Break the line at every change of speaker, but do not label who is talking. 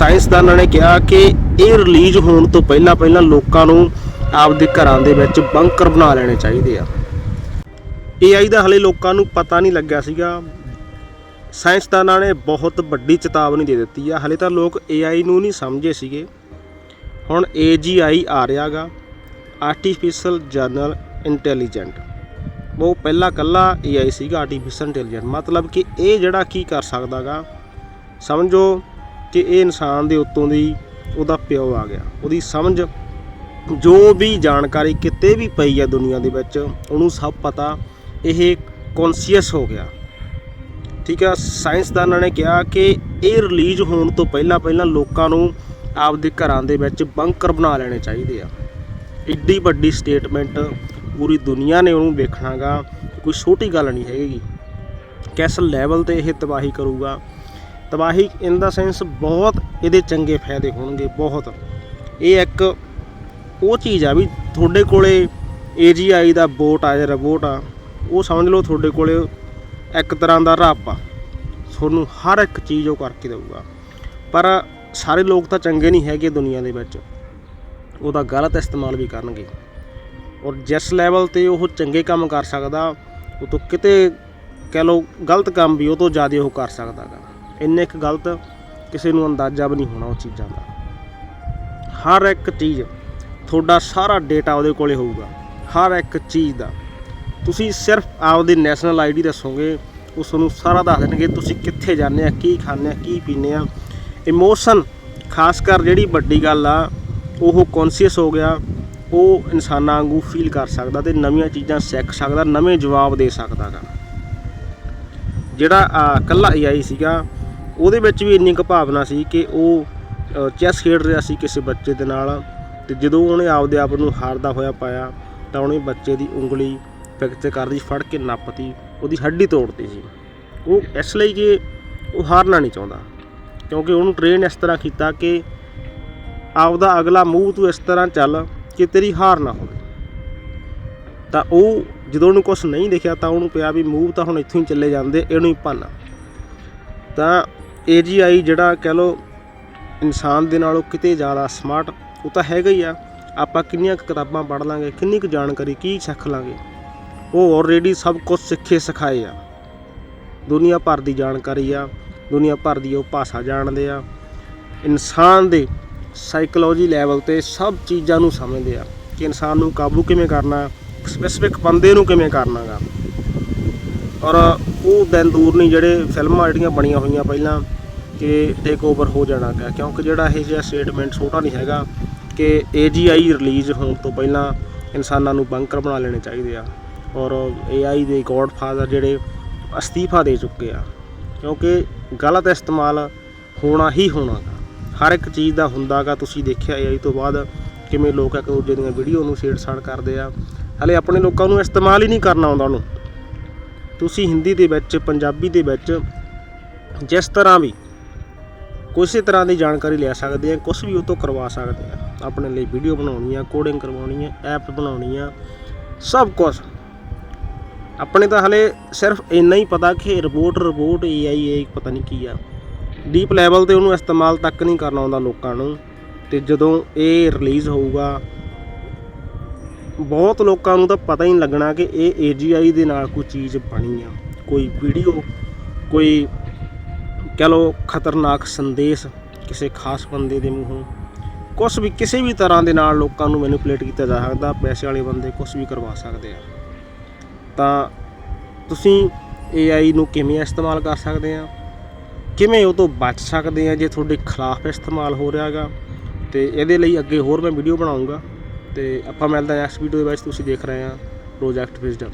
ਸਾਇੰਸਦਾਨਾਂ ਨੇ ਕਿਹਾ ਕਿ ਇਹ ਰਿਲੀਜ਼ ਹੋਣ ਤੋਂ ਪਹਿਲਾਂ ਪਹਿਲਾਂ ਲੋਕਾਂ ਨੂੰ ਆਪਦੇ ਘਰਾਂ ਦੇ ਵਿੱਚ ਬੰਕਰ ਬਣਾ ਲੈਣੇ ਚਾਹੀਦੇ ਆ। AI ਦਾ ਹਲੇ ਲੋਕਾਂ ਨੂੰ ਪਤਾ ਨਹੀਂ ਲੱਗਿਆ ਸੀਗਾ। ਸਾਇੰਸਦਾਨਾਂ ਨੇ ਬਹੁਤ ਵੱਡੀ ਚੇਤਾਵਨੀ ਦੇ ਦਿੱਤੀ ਆ। ਹਲੇ ਤਾਂ ਲੋਕ AI ਨੂੰ ਨਹੀਂ ਸਮਝੇ ਸੀਗੇ। ਹੁਣ AGI ਆ ਰਿਹਾਗਾ। ਆਰਟੀਫੀਸ਼ੀਅਲ ਜਨਰਲ ਇੰਟੈਲੀਜੈਂਟ ਉਹ ਪਹਿਲਾ ਕੱਲਾ AI ਸੀਗਾ ਆਰਟੀਫੀਸ਼ੀਅਲ ਇੰਟੈਲੀਜੈਂਟ ਮਤਲਬ ਕਿ ਇਹ ਜਿਹੜਾ ਕੀ ਕਰ ਸਕਦਾਗਾ, ਸਮਝੋ ਕਿ ਇਹ ਇਨਸਾਨ ਦੇ ਉੱਤੋਂ ਦੀ ਉਹਦਾ ਪਿਓ ਆ ਗਿਆ। ਉਹਦੀ ਸਮਝ ਜੋ ਵੀ ਜਾਣਕਾਰੀ ਕਿਤੇ ਵੀ ਪਈ ਆ ਦੁਨੀਆ ਦੇ ਵਿੱਚ, ਉਹਨੂੰ ਸਭ ਪਤਾ, ਇਹ ਕੌਨਸ਼ੀਅਸ ਹੋ ਗਿਆ। ਠੀਕ ਆ, ਸਾਇੰਸਦਾਨਾਂ ਨੇ ਕਿਹਾ ਕਿ ਇਹ ਰਿਲੀਜ਼ ਹੋਣ ਤੋਂ ਪਹਿਲਾਂ ਪਹਿਲਾਂ ਲੋਕਾਂ ਨੂੰ ਆਪਦੇ ਘਰਾਂ ਦੇ ਵਿੱਚ ਬੰਕਰ ਬਣਾ ਲੈਣੇ ਚਾਹੀਦੇ ਆ। ਇੱਡੀ ਵੱਡੀ ਸਟੇਟਮੈਂਟ ਪੂਰੀ ਦੁਨੀਆ ਨੇ ਉਹਨੂੰ ਵੇਖਣਾਗਾ, ਕੋਈ ਛੋਟੀ ਗੱਲ ਨਹੀਂ ਹੈਗੀ। ਕਿਸ ਲੈਵਲ ਤੇ ਇਹ ਤਬਾਹੀ ਕਰੂਗਾ ਤਬਾਹੀ ਇਨ ਦਾ ਸੈਂਸ ਬਹੁਤ ਇਹਦੇ ਚੰਗੇ ਫਾਇਦੇ ਹੋਣਗੇ, ਬਹੁਤ। ਇਹ ਇੱਕ ਉਹ ਚੀਜ਼ ਆ ਵੀ ਤੁਹਾਡੇ ਕੋਲੇ AGI ਦਾ ਬੋਟ ਆ ਜਾਂ ਰੋਬੋਟ ਆ, ਉਹ ਸਮਝ ਲਓ ਤੁਹਾਡੇ ਕੋਲੇ ਇੱਕ ਤਰ੍ਹਾਂ ਦਾ ਰੱਬ ਆ। ਤੁਹਾਨੂੰ ਹਰ ਇੱਕ ਚੀਜ਼ ਉਹ ਕਰਕੇ ਦੇਊਗਾ। ਪਰ ਸਾਰੇ ਲੋਕ ਤਾਂ ਚੰਗੇ ਨਹੀਂ ਹੈਗੇ ਦੁਨੀਆ ਦੇ ਵਿੱਚ। ਉਹਦਾ ਗਲਤ ਇਸਤੇਮਾਲ ਵੀ ਕਰਨਗੇ। ਔਰ ਜਿਸ ਲੈਵਲ ਤੇ ਉਹ ਚੰਗੇ ਕੰਮ ਕਰ ਸਕਦਾ, ਉਹ ਤੋਂ ਕਿਤੇ ਕਹਿ ਲਓ ਗਲਤ ਕੰਮ ਵੀ ਉਹ ਤੋਂ ਜ਼ਿਆਦਾ ਉਹ ਕਰ ਸਕਦਾਗਾ। ਇੰਨੇ ਇੱਕ ਗਲਤ ਕਿਸੇ ਨੂੰ ਅੰਦਾਜ਼ਾ ਵੀ ਨਹੀਂ ਹੋਣਾ ਉਹ ਚੀਜ਼ਾਂ ਦਾ। ਹਰ ਇੱਕ ਚੀਜ਼, ਤੁਹਾਡਾ ਸਾਰਾ ਡੇਟਾ ਉਹਦੇ ਕੋਲੇ ਹੋਊਗਾ। ਹਰ ਇੱਕ ਚੀਜ਼ ਦਾ। ਤੁਸੀਂ ਸਿਰਫ ਆਪਦੇ ਨੈਸ਼ਨਲ ਆਈਡੀ ਦੱਸੋਗੇ ਉਹ ਤੁਹਾਨੂੰ ਸਾਰਾ ਦੱਸ ਦੇਣਗੇ, ਤੁਸੀਂ ਕਿੱਥੇ ਜਾਂਦੇ ਆ, ਕੀ ਖਾਂਦੇ ਆ, ਕੀ ਪੀਂਦੇ ਆ। ਇਮੋਸ਼ਨ ਖਾਸ ਕਰ ਜਿਹੜੀ ਵੱਡੀ ਗੱਲ ਆ, ਉਹ ਕੌਨਸ਼ੀਅਸ ਹੋ ਗਿਆ, ਉਹ ਇਨਸਾਨਾਂ ਵਾਂਗੂ ਫੀਲ ਕਰ ਸਕਦਾ ਤੇ ਨਵੀਆਂ ਚੀਜ਼ਾਂ ਸਿੱਖ ਸਕਦਾ, ਨਵੇਂ ਜਵਾਬ ਦੇ ਸਕਦਾ ਗਾ। ਜਿਹੜਾ ਆਹ ਕੱਲਾ AI ਸੀਗਾ ਉਹਦੇ ਵਿੱਚ ਵੀ ਇੰਨੀ ਕੁ ਭਾਵਨਾ ਸੀ ਕਿ ਉਹ ਚੈਸ ਖੇਡ ਰਿਹਾ ਸੀ ਕਿਸੇ ਬੱਚੇ ਦੇ ਨਾਲ ਤੇ ਜਦੋਂ ਉਹਨੇ ਆਪਦੇ ਆਪ ਨੂੰ ਹਾਰਦਾ ਹੋਇਆ ਪਾਇਆ ਤਾਂ ਉਹਨੇ ਬੱਚੇ ਦੀ ਉਂਗਲੀ ਫ੍ਰੈਕਚਰ ਕਰਦੀ ਫੜ ਕੇ ਨੱਪਤੀ, ਉਹਦੀ ਹੱਡੀ ਤੋੜਤੀ ਸੀ। ਉਹ ਇਸ ਲਈ ਕਿ ਉਹ ਹਾਰਨਾ ਨਹੀਂ ਚਾਹੁੰਦਾ ਕਿਉਂਕਿ ਉਹਨੂੰ ਟ੍ਰੇਨ ਇਸ ਤਰ੍ਹਾਂ ਕੀਤਾ ਕਿ ਆਪਦਾ ਅਗਲਾ ਮੂੰਹ ਤੂੰ ਇਸ ਤਰ੍ਹਾਂ ਚੱਲ ਕਿ ਤੇਰੀ ਹਾਰ ਨਾ ਹੋਵੇ। ਤਾਂ ਉਹ ਜਦੋਂ ਉਹਨੂੰ ਕੁਝ ਨਹੀਂ ਦਿਖਿਆ ਤਾਂ ਉਹਨੂੰ ਪਿਆ ਵੀ ਮੂਵ ਤਾਂ ਹੁਣ ਇੱਥੋਂ ਹੀ ਚੱਲੇ ਜਾਂਦੇ, ਇਹਨੂੰ ਹੀ ਭੰਨ। ਤਾਂ AGI ਜਿਹੜਾ ਕਹਿ ਲਓ ਇਨਸਾਨ ਦੇ ਨਾਲੋਂ ਕਿਤੇ ਜ਼ਿਆਦਾ ਸਮਾਰਟ ਉਹ ਤਾਂ ਹੈਗਾ ਹੀ ਆ। ਆਪਾਂ ਕਿੰਨੀਆਂ ਕੁ ਕਿਤਾਬਾਂ ਪੜ੍ਹ ਲਾਂਗੇ, ਕਿੰਨੀ ਕੁ ਜਾਣਕਾਰੀ, ਕੀ ਸਿੱਖ ਲਾਂਗੇ। ਉਹ ਆਲਰੇਡੀ ਸਭ ਕੁਝ ਸਿੱਖੇ ਸਿਖਾਏ ਆ। ਦੁਨੀਆ ਭਰ ਦੀ ਜਾਣਕਾਰੀ ਆ, ਦੁਨੀਆ ਭਰ ਦੀ ਉਹ ਭਾਸ਼ਾ ਜਾਣਦੇ ਆ। ਇਨਸਾਨ ਦੇ ਸਾਈਕੋਲੋਜੀ ਲੈਵਲ ਤੇ ਸਭ ਚੀਜ਼ਾਂ ਨੂੰ ਸਮਝਦੇ ਆ ਕਿ ਇਨਸਾਨ ਨੂੰ ਕਾਬੂ ਕਿਵੇਂ ਕਰਨਾ ਸਪੈਸਿਫਿਕ ਬੰਦੇ ਨੂੰ ਕਿਵੇਂ ਕਰਨਾਗਾ। ਔਰ ਉਹ ਦਿਨ ਦੂਰ ਨਹੀਂ ਜਿਹੜੇ ਫਿਲਮਾਂ ਜਿਹੜੀਆਂ ਬਣੀਆਂ ਹੋਈਆਂ ਪਹਿਲਾਂ ਕਿ ਟੇਕ ਓਵਰ ਹੋ ਜਾਣਾ ਗਾ, ਕਿਉਂਕਿ ਜਿਹੜਾ ਇਹ ਜਿਹਾ ਸਟੇਟਮੈਂਟ ਛੋਟਾ ਨਹੀਂ ਹੈਗਾ ਕਿ AGI ਰਿਲੀਜ਼ ਹੋਣ ਤੋਂ ਪਹਿਲਾਂ ਇਨਸਾਨਾਂ ਨੂੰ ਬੰਕਰ ਬਣਾ ਲੈਣੇ ਚਾਹੀਦੇ ਆ। ਔਰ AI ਦੇ ਗੋਡਫਾਦਰ ਜਿਹੜੇ ਅਸਤੀਫਾ ਦੇ ਚੁੱਕੇ ਆ, ਕਿਉਂਕਿ ਗਲਤ ਇਸਤੇਮਾਲ ਹੋਣਾ ਹੀ ਹੋਣਾ ਗਾ। ਹਰ ਇੱਕ ਚੀਜ਼ ਦਾ ਹੁੰਦਾਗਾ ਤੁਸੀਂ ਦੇਖਿਆ AI ਤੋਂ ਬਾਅਦ ਕਿਵੇਂ ਲੋਕ ਇੱਕ ਦੂਜੇ ਦੀਆਂ ਵੀਡੀਓ ਨੂੰ ਛੇੜਛਾੜ ਕਰਦੇ ਆ। ਹਲੇ ਆਪਣੇ ਲੋਕਾਂ ਨੂੰ ਇਸਤੇਮਾਲ ਹੀ ਨਹੀਂ ਕਰਨਾ ਆਉਂਦਾ ਉਹਨੂੰ। ਤੁਸੀਂ ਹਿੰਦੀ ਦੇ ਵਿੱਚ, ਪੰਜਾਬੀ ਦੇ ਵਿੱਚ ਜਿਸ ਤਰ੍ਹਾਂ ਵੀ ਕਿਸੇ ਤਰ੍ਹਾਂ ਦੀ ਜਾਣਕਾਰੀ ਲੈ ਸਕਦੇ ਆ ਕੁਝ ਵੀ ਉਹ ਤੋਂ ਕਰਵਾ ਸਕਦੇ ਆ ਆਪਣੇ ਲਈ ਵੀਡੀਓ ਬਣਾਉਣੀ ਆ ਕੋਡਿੰਗ ਕਰਵਾਉਣੀ ਆ ਐਪ ਬਣਾਉਣੀ ਆ, ਸਭ ਕੁਝ ਆਪਣੇ ਤਾਂ ਹਲੇ ਸਿਰਫ ਇੰਨਾ ਹੀ ਪਤਾ ਕਿ ਰਿਪੋਰਟ ਰਿਪੋਰਟ AI ਇਹ ਪਤਾ ਨਹੀਂ ਕੀ ਆ। ਡੀਪ ਲੈਵਲ ਤੇ ਉਹਨੂੰ ਇਸਤੇਮਾਲ ਤੱਕ ਨਹੀਂ ਕਰਨਾ ਆਉਂਦਾ ਲੋਕਾਂ ਨੂੰ। ਤੇ ਜਦੋਂ ਇਹ ਰਿਲੀਜ਼ ਹੋਊਗਾ ਬਹੁਤ ਲੋਕਾਂ ਨੂੰ ਤਾਂ ਪਤਾ ਹੀ ਨਹੀਂ ਲੱਗਣਾ ਕਿ ਇਹ AGI ਦੇ ਨਾਲ ਕੋਈ ਚੀਜ਼ ਬਣੀ ਆ। ਕੋਈ ਵੀਡੀਓ ਕੋਈ ਕਹ ਲਓ ਖਤਰਨਾਕ ਸੰਦੇਸ਼ ਕਿਸੇ ਖਾਸ ਬੰਦੇ ਦੇ ਮੂੰਹੋਂ। ਕੁਝ ਵੀ ਕਿਸੇ ਵੀ ਤਰ੍ਹਾਂ ਦੇ ਨਾਲ ਲੋਕਾਂ ਨੂੰ ਮੈਨੀਪੂਲੇਟ ਕੀਤਾ ਜਾ ਸਕਦਾ, ਪੈਸੇ ਵਾਲੇ ਬੰਦੇ ਕੁਝ ਵੀ ਕਰਵਾ ਸਕਦੇ ਆ। ਤਾਂ ਤੁਸੀਂ AI ਨੂੰ ਕਿਵੇਂ ਇਸਤੇਮਾਲ ਕਰ ਸਕਦੇ ਆ? ਕਿਵੇਂ ਉਹ ਤੋਂ ਬਚ ਸਕਦੇ ਆ ਜੇ ਤੁਹਾਡੇ ਖਿਲਾਫ ਇਸਤੇਮਾਲ ਹੋ ਰਿਹਾ ਰਿਹਾਗਾ ਤੇ ਇਹਦੇ ਲਈ ਅੱਗੇ ਹੋਰ ਮੈਂ ਵੀਡੀਓ ਬਣਾਉਂਗਾ। ਤੇ ਆਪਾਂ ਮਿਲਦੇ ਹਾਂ ਨੈਕਸਟ ਵੀਡੀਓ ਦੇ ਵਿੱਚ ਤੁਸੀਂ ਦੇਖ ਰਹੇ ਹਾਂ ਪ੍ਰੋਜੈਕਟ ਵਿਜ਼ਡਮ